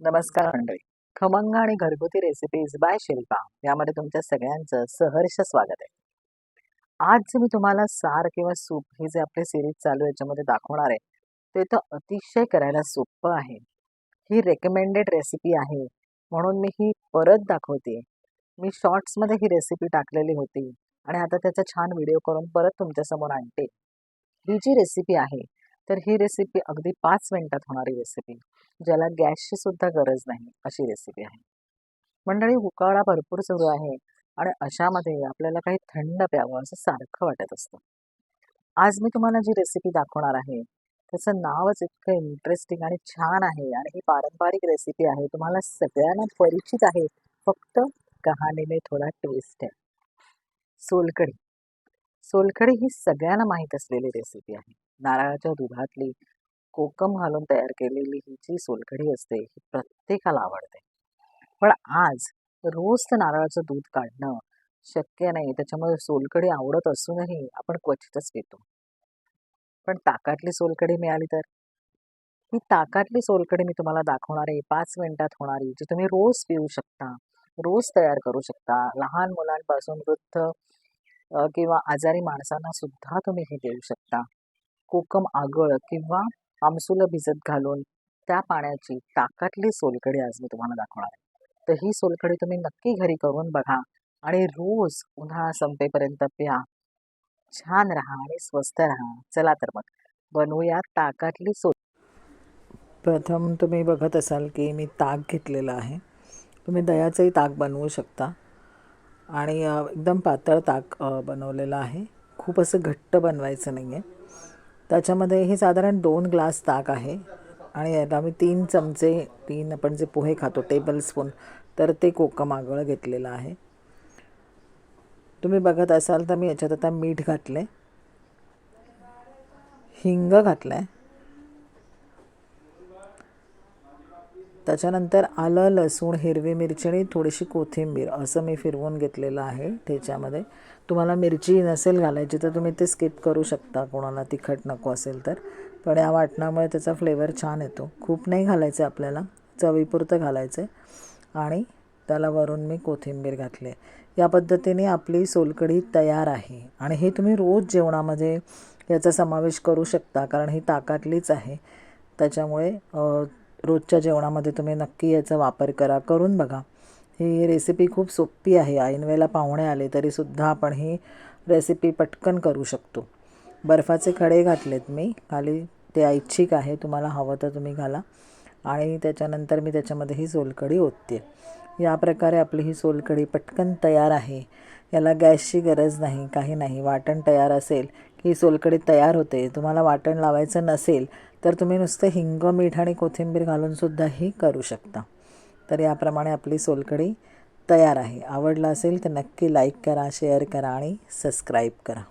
नमस्कार मंडळी. खमंग आणि घरगुती रेसिपीज बाय शिल्पा. यामध्ये तुमच्या सगळ्यांचं सहर्ष स्वागत आहे. आज जे मी तुम्हाला सार किंवा सूप ही जे आपले सिरीज चालू आहे याच्यामध्ये दाखवणार आहे ते तर अतिशय करायला सोपं आहे. ही रेकमेंडेड रेसिपी आहे. म्हणून मी ही परत दाखवते. मी शॉर्ट्समध्ये ही रेसिपी टाकलेली होती आणि आता त्याचा छान व्हिडिओ करून परत तुमच्यासमोर आणते. ही जी रेसिपी आहे तर ही रेसिपी अगदी पाच मिनिटात होणारी रेसिपी ज्याला गॅसची सुद्धा गरज नाही अशी रेसिपी आहे. मंडळी उकाळा भरपूर सुरू आहे आणि अशामध्ये आपल्याला काही थंड प्यावं असं सारखं वाटत असतं. आज मी तुम्हाला जी रेसिपी दाखवणार आहे त्याचं नावच इतकं इंटरेस्टिंग आणि छान आहे आणि ही पारंपरिक रेसिपी आहे. तुम्हाला सगळ्यांना परिचित आहे. फक्त कहाणीने थोडा ट्विस्ट आहे. सोलकढी. सोलकढी ही सगळ्यांना माहीत असलेली रेसिपी आहे. नारळाच्या दुधातली कोकम घालून तयार केलेली ही जी सोलकढी असते ही प्रत्येकाला आवडते. पण आज रोज तर नारळाचं दूध काढणं शक्य नाही. त्याच्यामुळे सोलकढी आवडत असूनही आपण क्वचितच पितो. पण ताकातली सोलकढी मिळाली तर? ही ताकातली सोलकढी मी तुम्हाला दाखवणार आहे. पाच मिनिटात होणारी जी तुम्ही रोज पिऊ शकता रोज तयार करू शकता. लहान मुलांपासून वृद्ध किंवा आजारी माणसांना सुद्धा तुम्ही हे देऊ शकता. कोकम आगळ किंवा आमसुलं भिजत घालून त्या पाण्याची ताकातली सोलकडी आज मी तुम्हाला दाखवणार आहे. तर ही सोलकडी तुम्ही नक्की घरी करून बघा आणि रोज उन्हाळा संपेपर्यंत प्या. छान राहा आणि स्वस्त राहा. चला तर मग बनवूया ताकातली सोल प्रथम तुम्ही बघत असाल की मी ताक घेतलेलं आहे. तुम्ही दह्याचंही ताक बनवू शकता. आणि एकदम पातळ ताक बनवलेलं आहे. खूप असं घट्ट बनवायचं नाही आहे त्याच्यामध्ये हे साधारण दोन ग्लास ताक आहे आणि याला मी तीन चमचे तीन आपण जे पोहे खातो टेबल स्पून तर ते कोकम आगळ घेतलेलं आहे. तुम्ही बघत असाल तर मी याच्यात आता मीठ घातले हिंग घातलं आहे त्याच्यानंतर आलं लसूण हिरवी मिरची आणि थोडीशी कोथिंबीर. असं मी फिरवून घेतलेलं आहे ठेच्यामध्ये तुम्हाला मिरची नसेल घालायची तर तुम्ही ते स्किप करू शकता. कोणाला तिखट नको असेल तर. पण या वाटणामुळे त्याचा फ्लेवर छान येतो. खूप नाही घालायचं आहे आपल्याला. चवीपुरतं घालायचं आहे. आणि त्याला वरून मी कोथिंबीर घातली या पद्धतीने आपली सोलकढी तयार आहे. आणि हे तुम्ही रोज जेवणामध्ये याचा समावेश करू शकता. कारण ही ताकातलीच आहे. त्याच्यामुळे रोजच्या जेवणामध्ये तुम्ही नक्की याचा वापर करा. करून बघा. ही रेसिपी खूप सोपी आहे. ऐनवेळेला पाहुणे आले तरीसुद्धा आपण ही रेसिपी पटकन करू शकतो. बर्फाचे खडे घातलेत मी. खाली ते ऐच्छिक आहे. तुम्हाला हवं तर तुम्ही घाला. आणि त्याच्यानंतर मी त्याच्यामध्ये ही सोलकढी ओतते. या प्रकारे आपली ही सोलकढी पटकन तयार आहे. याला गॅसची गरज नाही. काही नाही. वाटण तयार असेल की सोलकढी तयार होते. तुम्हाला वाटण लावायचं नसेल तर तुम्ही नुसतं हिंग मीठ आणि कोथिंबीर घालूनसुद्धाही करू शकता. तर याप्रमाणे आपली सोलकढी तयार आहे. आवडलं असेल तर नक्की लाईक करा शेअर करा आणि सबस्क्राईब करा.